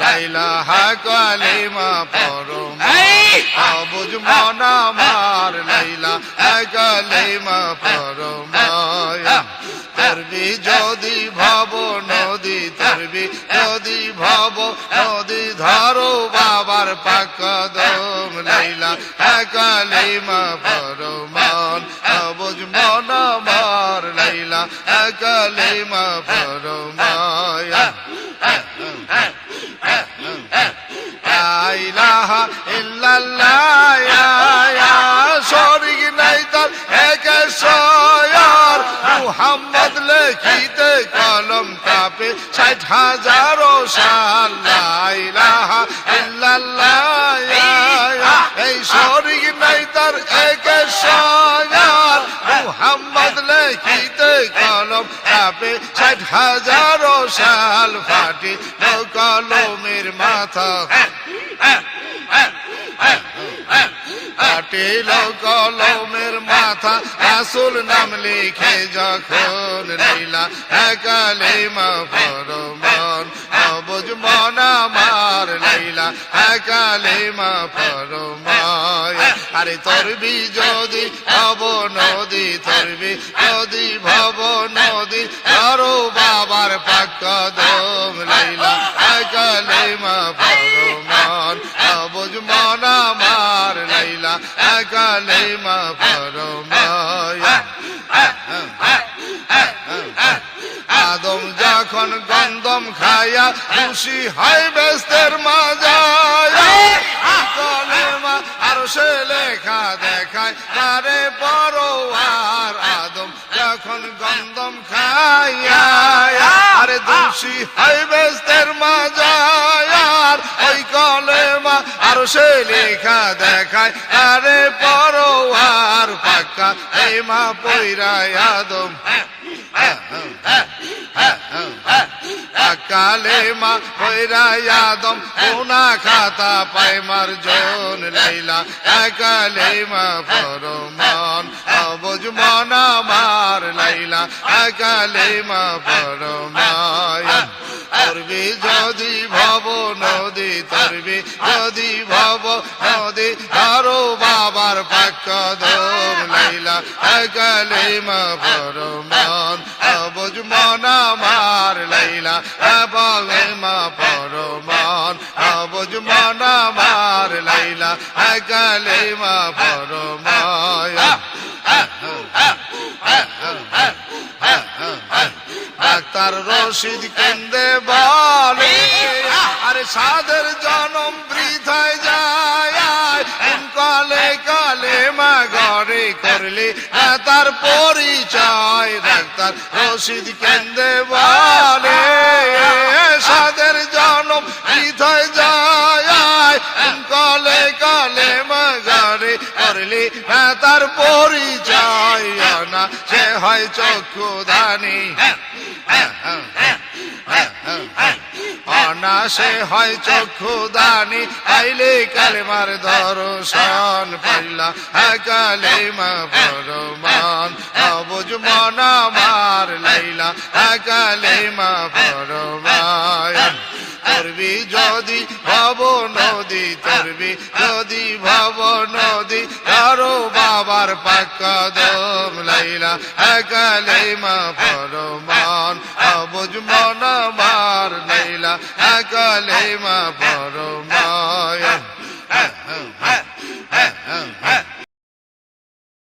লাইলা কালিমা পরম অবুজ মন আমার লাইলা কালিমা পরম তরবি যদি ভব নদী তরবি যদি ভব নদী ধরো বাবার পাকদম লাইলা কালিমা পরমান অবুজ মন লাইলা কালিমা পরমায়া ইলাহা ইল্লাল্লাহ শরীক নাই তার এক সয়ার। মুহাম্মদ লেখিতে কলম কাপে ষাট হাজারো সাল। ইলাহা ইল্লাল্লাহ এই শরীক নাই তার এক সয়ার। মুহাম্মদ কাপে ষাট হাজারো সাল ফাটি কলমের মাথা কলমের মাথা নাম লিখে যখন লীলা আমার লীলা ফরমায়। আরে তরবি যদি, ভব নদী, তরবি যদি, ভব নদী বাবার পাক দম লীলা কালিমা ফরমান অবুজ মন আমার লাইলা কালিমা ফরমায়া আদম যখন গন্ধম খায়া, খুশি হয় বেস্তের মাজায়। আর সে লেখা দেখায় তারে আদম যখন গন্ধম খাইয়া আরে দোষী হয় বেস্তের মাজায় ওই কলেমা আর সে লেখা দেখায় আরে পরোয়ার পাক্কা এই মা পৈরা আদম কালে মা পৈরায় আদম কোনা খাতা পায় মার জন লাইলা কালে মা পরমান অবুজ মন আমার লাইলা। কালে মা পরমায়ন তরবি যদি ভব নদী তরবি, যদি ভব নদী ধরো বাবার পাক দম লাইলা। কালিমা পরমান আমার লাইলা পরমান অবুজ মন আমার লাইলা কালিমা পরমায়ন ডাক্তার রশিদ কেন্দ্রে বলে, আরে সাদের জনম বৃথায় যায় কালে ঘরে করলে না তার পরিচয় ডাক্তার রশিদ কেন্দ্রে বলে সাদের জনম বৃথায় যায় কলে কলে মা ঘরে করলে না তার পরিচয় না সে হয় চক্ষু দানি। অনাসে হয় চক্ষু দানি, আইলে কালেমার দর্শন পাইলা কালেমা পরমান অবুজ মন আমার লাইলা কালেমা পরমান তরবি যদি ভাব নদী তরবি যদি ভাব নদী, আরও বাবার পাকা দম লাইলা কালেমা পরমান, অবুজ মন মার লাইলা কালেমা পরমায়ন